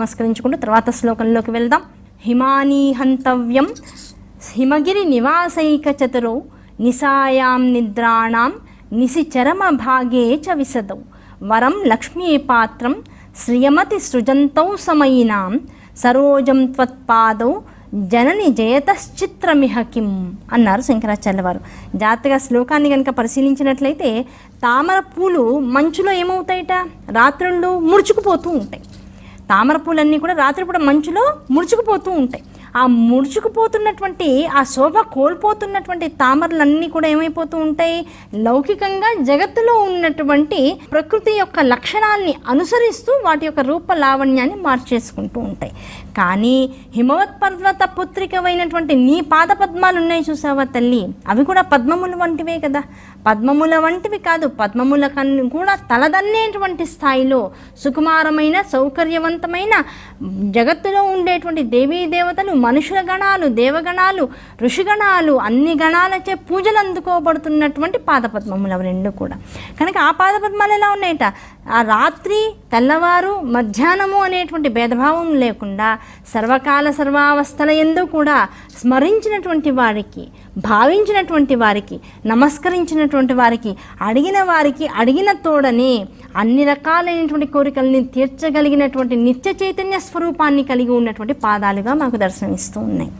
నమస్కరించుకుంటూ తర్వాత శ్లోకంలోకి వెళ్దాం. హిమానీ హంతవ్యం. హిమగిరి నివాసైక చతురో. నిశాయాం నిద్రాణాం. నిశిచరమ భాగే చ విసదౌ వరం లక్ష్మీపాత్రం శ్రియమతి సృజంతౌ సమయినాం. సరోజం త్వత్పాదౌ. జనని జయతశ్చిత్రమిహ కిం అన్నారు శంకరాచార్య వారు జాతక శ్లోకాన్ని కనుక పరిశీలించినట్లయితే తామర పూలు మంచులో ఏమవుతాయిట? రాత్రుళ్ళు ముడుచుకుపోతూ ఉంటాయి. తామర పూలన్నీ కూడా రాత్రిపూట మంచులో ముడుచుకుపోతూ ఉంటాయి. ఆ ముడుచుకుపోతున్నటువంటి ఆ శోభ కోల్పోతున్నటువంటి తామరలన్నీ కూడా ఏమైపోతూ ఉంటాయి? లౌకికంగా జగత్తులో ఉన్నటువంటి ప్రకృతి యొక్క లక్షణాల్ని అనుసరిస్తూ వాటి యొక్క రూప లావణ్యాన్ని మార్చేసుకుంటూ ఉంటాయి. కానీ హిమవత్ పర్వత పుత్రికమైనటువంటి నీ పాద పద్మాలు ఉన్నాయి చూసావా తల్లి? అవి కూడా పద్మములు వంటివే కదా. పద్మముల వంటివి కాదు పద్మముల కన్ను కూడా తలదన్నేటువంటి స్థాయిలో సుకుమారమైన సౌకర్యవంతమైన జగత్తులో ఉండేటువంటి దేవీ దేవతలు మనుషుల గణాలు దేవగణాలు ఋషిగణాలు అన్ని గణాలచే పూజలు అందుకోబడుతున్నటువంటి పాదపద్మములు అవి రెండు కూడా. కనుక ఆ పాదపద్మాలు ఎలా ఉన్నాయట? ఆ రాత్రి తెల్లవారు మధ్యాహ్నము అనేటువంటి భేదభావం లేకుండా సర్వకాల సర్వావస్థల ఎందు కూడా స్మరించినటువంటి వారికి భావించినటువంటి వారికి నమస్కరించినటువంటి వారికి అడిగిన వారికి అడిగిన తోడని అన్ని రకాలైనటువంటి కోరికల్ని తీర్చగలిగినటువంటి నిత్య చైతన్య స్వరూపాన్ని కలిగి ఉన్నటువంటి పాదాలుగా మాకు దర్శనమిస్తూ ఉన్నాయి.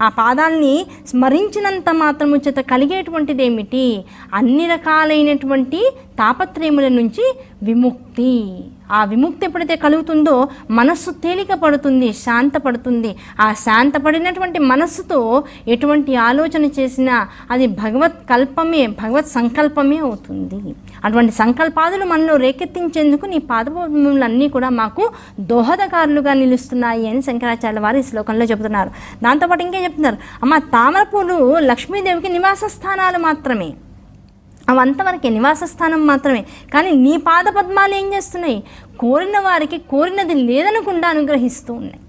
ఆ పాదాల్ని స్మరించినంత మాత్రము చేత కలిగేటువంటిది ఏమిటి అన్ని రకాలైనటువంటి తాపత్రయముల నుంచి విముక్తి. ఆ విముక్తి ఎప్పుడైతే కలుగుతుందో మనస్సు తేలిక పడుతుంది శాంతపడుతుంది. ఆ శాంతపడినటువంటి మనస్సుతో ఎటువంటి ఆలోచన చేసినా అది భగవత్ కల్పమే భగవత్ సంకల్పమే అవుతుంది. అటువంటి సంకల్పాదులు మనలో రేకెత్తించేందుకు నీ పాదపద్మములన్నీ కూడా మాకు దోహదకారులుగా నిలుస్తున్నాయి అని శంకరాచార్య వారు ఈ శ్లోకంలో చెబుతున్నారు. దాంతోపాటు ఇంకేం చెప్తున్నారు? అమ్మ తామరపూలు లక్ష్మీదేవికి నివాస స్థానాలు మాత్రమే. అవంతవరకే నివాస స్థానం మాత్రమే. కానీ నీ పాద పద్మాలు ఏం చేస్తున్నాయి? కోరిన వారికి కోరినది లేదనకుండా అనుగ్రహిస్తూ ఉన్నాయి.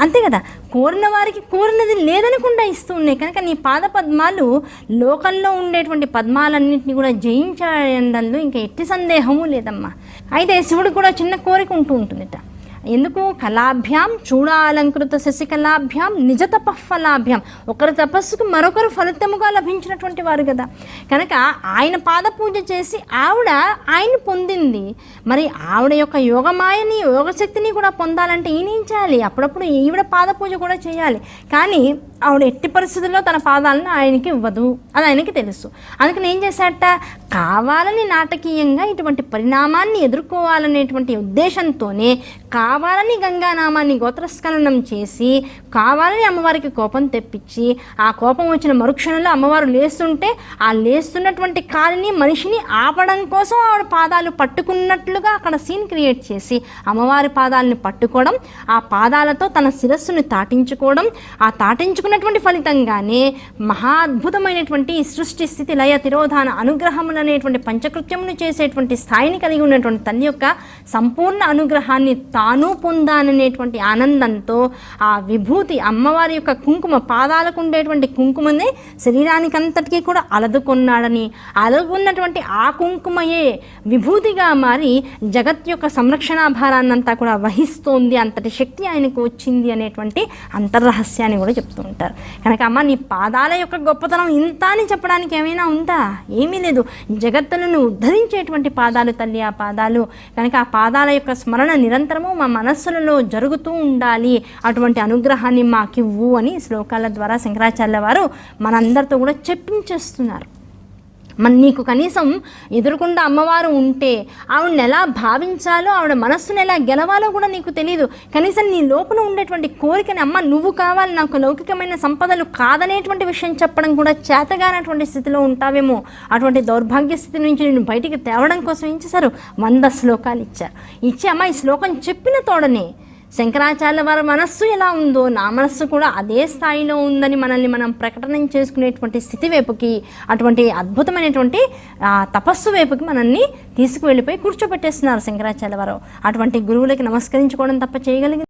అంతే కదా? కోరిన వారికి కోరినది లేదనకుండా ఇస్తూ ఉన్నాయి. కనుక నీ పాద పద్మాలు లోకంలో ఉండేటువంటి పద్మాలన్నింటినీ కూడా జయించడంలో ఇంకా ఎట్టి సందేహము లేదమ్మా. అయితే శివుడు కూడా చిన్న కోరిక ఉంటూ ఉంటుందిట. ఎందుకు? కళాభ్యాం చూడాలంకృత శశికళాభ్యాం నిజ తపఫలాభ్యాం ఒకరి తపస్సుకు మరొకరు ఫలితముగా లభించినటువంటి వారు కదా. కనుక ఆయన పాద పూజ చేసి ఆవిడ ఆయన పొందింది. మరి ఆవిడ యొక్క యోగమాయని యోగశక్తిని కూడా పొందాలంటే ఈయన ఏం చేయాలి? అప్పుడప్పుడు ఈవిడ పాద పూజ కూడా చేయాలి. కానీ ఆవిడ ఎట్టి పరిస్థితుల్లో తన పాదాలను ఆయనకి ఇవ్వదు. అది ఆయనకి తెలుసు. అందుకని ఏం చేశాట కావాలని నాటకీయంగా ఇటువంటి పరిణామాన్ని ఎదుర్కోవాలనేటువంటి ఉద్దేశంతోనే కా కావాలని గంగానామాన్ని గోత్రస్కలనం చేసి కావాలని అమ్మవారికి కోపం తెప్పించి ఆ కోపం వచ్చిన మరుక్షణంలో అమ్మవారు లేస్తుంటే ఆ లేస్తున్నటువంటి కాలిని మనిషిని ఆపడం కోసం ఆవిడ పాదాలు పట్టుకున్నట్లుగా అక్కడ సీన్ క్రియేట్ చేసి అమ్మవారి పాదాలను పట్టుకోవడం ఆ పాదాలతో తన శిరస్సును తాటించుకోవడం ఆ తాటించుకున్నటువంటి ఫలితంగానే మహా అద్భుతమైనటువంటి సృష్టి స్థితి లయ తిరోధాన అనుగ్రహములు అనేటువంటి పంచకృత్యములు చేసేటువంటి స్థాయిని కలిగి ఉన్నటువంటి తల్లి యొక్క సంపూర్ణ అనుగ్రహాన్ని తాను పొందాననేటువంటి ఆనందంతో ఆ విభూతి అమ్మవారి యొక్క కుంకుమ పాదాలకు ఉండేటువంటి కుంకుమని శరీరానికంతటికీ కూడా అలదుకున్నాడని అలదుకున్నటువంటి ఆ కుంకుమయే విభూతిగా మారి జగత్ యొక్క సంరక్షణ భారాన్నంతా కూడా వహిస్తోంది. అంతటి శక్తి ఆయనకు వచ్చింది అనేటువంటి అంతర్రహస్యాన్ని కూడా చెప్తూ ఉంటారు. కనుక అమ్మ నీ పాదాల యొక్క గొప్పతనం ఇంత అని చెప్పడానికి ఏమైనా ఉందా? ఏమీ లేదు. జగత్తులను ఉద్ధరించేటువంటి పాదాలు తల్లి ఆ పాదాలు. కనుక ఆ పాదాల యొక్క స్మరణ నిరంతరము మా మనస్సులలో జరుగుతూ ఉండాలి. అటువంటి అనుగ్రహాన్ని మాకివ్వు అని శ్లోకాల ద్వారా శంకరాచార్య వారు మనందరితో కూడా చెప్పించేస్తున్నారు. మన నీకు కనీసం ఎదురుకుండా అమ్మవారు ఉంటే ఆవిడని ఎలా భావించాలో ఆవిడ మనస్సును ఎలా గెలవాలో కూడా నీకు తెలియదు కనీసం నీ లోపల ఉండేటువంటి కోరికని అమ్మ నువ్వు కావాలి నాకు లౌకికమైన సంపదలు కాదనేటువంటి విషయం చెప్పడం కూడా చేతగానటువంటి స్థితిలో ఉంటావేమో. అటువంటి దౌర్భాగ్య స్థితి నుంచి నేను బయటికి తేవడం కోసం ఏం చేశారు? వంద శ్లోకాలు ఇచ్చారు. ఇచ్చి అమ్మ ఈ శ్లోకం చెప్పిన తోడనే శంకరాచార్య వారి మనస్సు ఎలా ఉందో నా మనస్సు కూడా అదే స్థాయిలో ఉందని మనల్ని మనం ప్రకటన చేసుకునేటువంటి స్థితి వైపుకి అటువంటి అద్భుతమైనటువంటి తపస్సు వైపుకి మనల్ని తీసుకువెళ్ళిపోయి కూర్చోబెట్టేస్తున్నారు శంకరాచార్య వారు. అటువంటి గురువులకి నమస్కరించుకోవడం తప్ప చేయగలిగింది